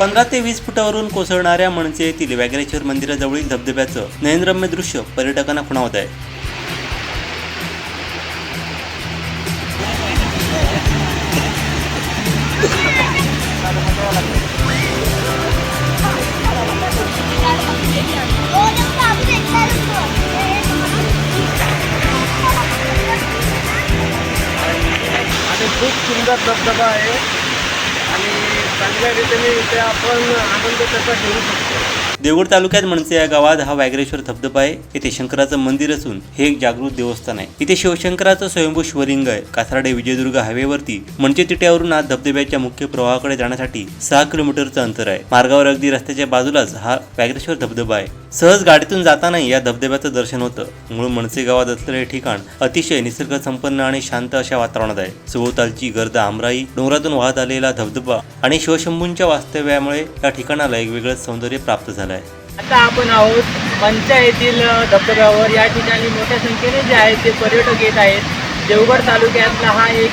पंधरा ते वीस फुटावरून कोसळणाऱ्या मनसे येथील व्याघ्रेश्वर मंदिराजवळील धबधब्याचं नयनरम्य दृश्य पर्यटकांना खुणावत आहे. खूप सुंदर धबधबा आहे. आणि चांगल्या रीतीने इथे आपण आनंद त्याचा घेऊ शकतो. देवगड तालुक्यात मनसे या गावात हा व्याघ्रेश्वर धबधबा आहे. येथे शंकराचं मंदिर असून हे एक जागृत देवस्थान आहे. इथे शिवशंकराचं स्वयंभू शिवलिंग आहे. कासारडे विजयदुर्ग हायवेवरती म्हणजे तिट्यावरून आज धबधब्याच्या मुख्य प्रवाहाकडे जाण्यासाठी सहा किलोमीटरचं अंतर आहे. मार्गावर अगदी रस्त्याच्या बाजूलाच हा व्याघ्रेश्वर धबधबा आहे. सहज गाडीतून जातानाही या धबधब्याचं दर्शन होतं. मूळ मनसे गावात असलेलं हे ठिकाण अतिशय निसर्ग संपन्न आणि शांत अशा वातावरणात आहे. सभोवतालची गर्द आमराई डोंगरातून वाहत आलेला धबधबा आणि शिवशंभूंच्या वास्तव्यामुळे या ठिकाणाला एक वेगळंच सौंदर्य प्राप्त झालं आहे. आता आपण आहोत पंचायतील धबधब्यावर. या ठिकाणी मोठ्या संख्येने जे आहेत ते पर्यटक येत आहेत. देवगड तालुक्यातला हा एक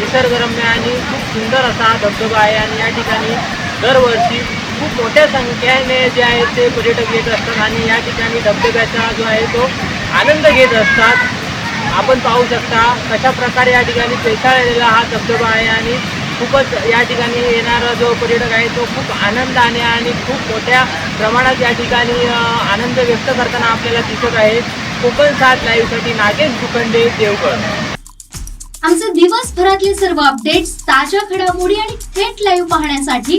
निसर्गरम्य आणि खूप सुंदर असा हा धबधबा आहे आणि या ठिकाणी दरवर्षी खूप मोठ्या संख्येने जे आहे ते पर्यटक येत असतात आणि या ठिकाणी धबधब्याचा जो आहे तो आनंद घेत असतात. आपण पाहू शकता कशा प्रकारे या ठिकाणी पेटाळलेला हा धबधबा आहे आणि खूपच या ठिकाणी येणारा जो पर्यटक आहे तो खूप आनंदाने आणि खूप मोठ्या प्रमाणात या ठिकाणी आनंद व्यक्त करताना आपल्याला दिसत आहे. कोकण सात लाईव्हसाठी नागेश भूखंडे देवगड. आमचे दिवसभरातले सर्व अपडेट्स ताज्या घडामोडी आणि थेट लाईव्ह पाहण्यासाठी